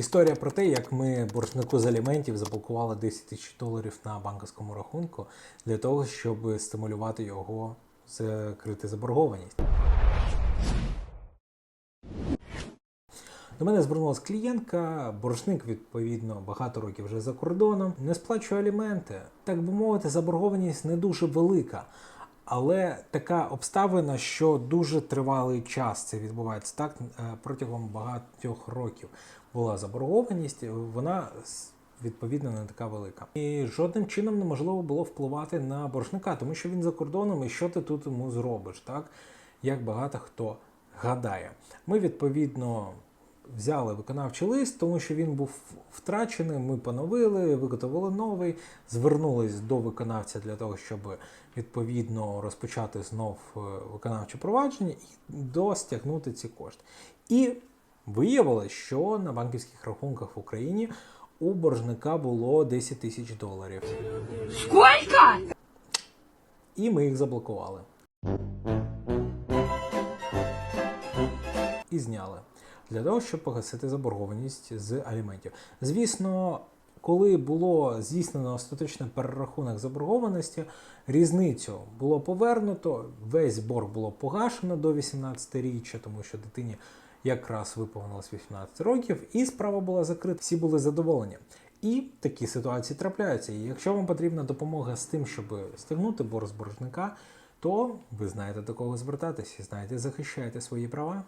Історія про те, як ми боржнику з аліментів заблокували 10 тисяч доларів на банківському рахунку для того, щоб стимулювати його закрити заборгованість. До мене звернулася клієнтка, боржник, відповідно, багато років вже за кордоном, не сплачує аліменти. Так би мовити, заборгованість не дуже велика. Але така обставина, що дуже тривалий час це відбувається так е, протягом багатьох років була заборгованість, вона відповідно не така велика. І жодним чином неможливо було впливати на боржника, тому що він за кордоном, і що ти тут йому зробиш, так? Як багато хто гадає. Ми відповідно взяли виконавчий лист, тому що він був втрачений. Ми поновили, виготовили новий, звернулись до виконавця для того, щоб відповідно розпочати знов е, виконавче провадження і достягнути ці кошти. І виявилось, що на банківських рахунках в Україні у боржника було 10 тисяч доларів. Сколько? І ми їх заблокували. І зняли для того, щоб погасити заборгованість з аліментів. Звісно, коли було здійснено остаточний перерахунок заборгованості, різницю було повернуто, весь борг було погашено до 18-річчя, тому що дитині якраз виповнилось 18 років, і справа була закрита. Всі були задоволені. І такі ситуації трапляються. І якщо вам потрібна допомога з тим, щоб стягнути борг з боржника, то ви знаєте до кого звертатись і знаєте, захищаєте свої права.